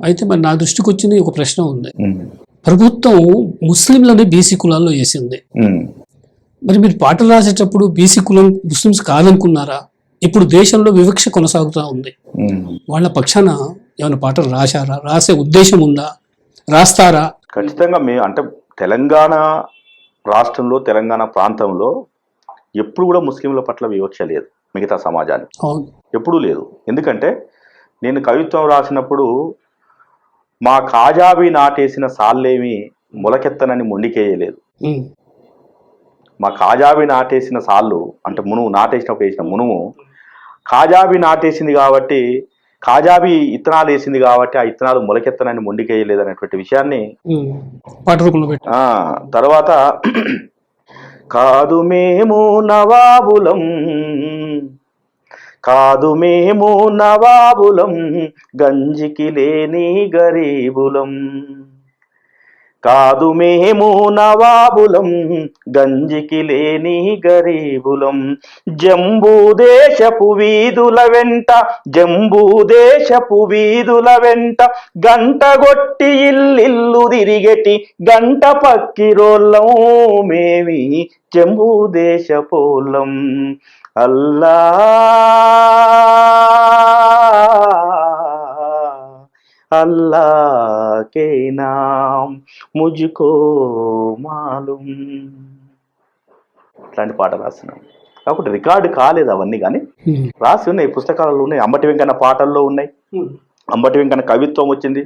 అయితే మరి నా దృష్టికి వచ్చింది ఒక ప్రశ్న ఉంది. ప్రభుత్వం ముస్లింలని బీసీ కులాల్లో వేసింది. మరి మీరు పాటలు రాసేటప్పుడు బీసీ కులం ముస్లిమ్స్ కాదనుకున్నారా? ఇప్పుడు దేశంలో వివక్ష కొనసాగుతూ ఉంది. వాళ్ళ పక్షాన ఏమైనా పాటలు రాశారా? రాసే ఉద్దేశం ఉందా? రాస్తారా? ఖచ్చితంగా మేము అంటే తెలంగాణ రాష్ట్రంలో తెలంగాణ ప్రాంతంలో ఎప్పుడు కూడా ముస్లింల పట్ల వివక్ష లేదు మిగతా సమాజానికి. ఎప్పుడూ లేదు. ఎందుకంటే నేను కవిత్వం రాసినప్పుడు మా కాజాబీ నాటేసిన సాల్లేమి మొలకెత్తనని మొండికేయలేదు. మా. కాజాబీ నాటేసిన సాళ్ళు అంటే మునుము నాటేసినప్పుడు వేసిన మునుము కాజాబీ నాటేసింది కాబట్టి కాజాబీ ఇత్తనాలు వేసింది కాబట్టి ఆ ఇత్తనాలు మొలకెత్తనని మొండికేయలేదు అనేటువంటి విషయాన్ని తర్వాత కాదు మేము నవాబులం కాదు మేము నవాబులం గంజికి లేని గరీబులం. కాదు మేము నవాబులం గంజికి లేని గరీబులం. జంబూదేశపు వీధుల వెంట జంబూదేశపు వీధుల వెంట గంటగొట్టి ఇల్లిల్లు తిరిగెటి గంట పక్కిరోళ్ళం మేమి జంబూదేశపోలం అల్లా अल्लाह के नाम मुझको मालूम ఇట్లాంటి పాట రాస్తున్నాను కాబట్టి రికార్డు కాలేదు అవన్నీ కానీ ఉమ్. రాసి ఉన్నాయి పుస్తకాలలో ఉన్నాయి అంబటి వెంకన్న పాటల్లో ఉన్నాయి ఉమ్. అంబటి వెంకన్న కవిత్వం వచ్చింది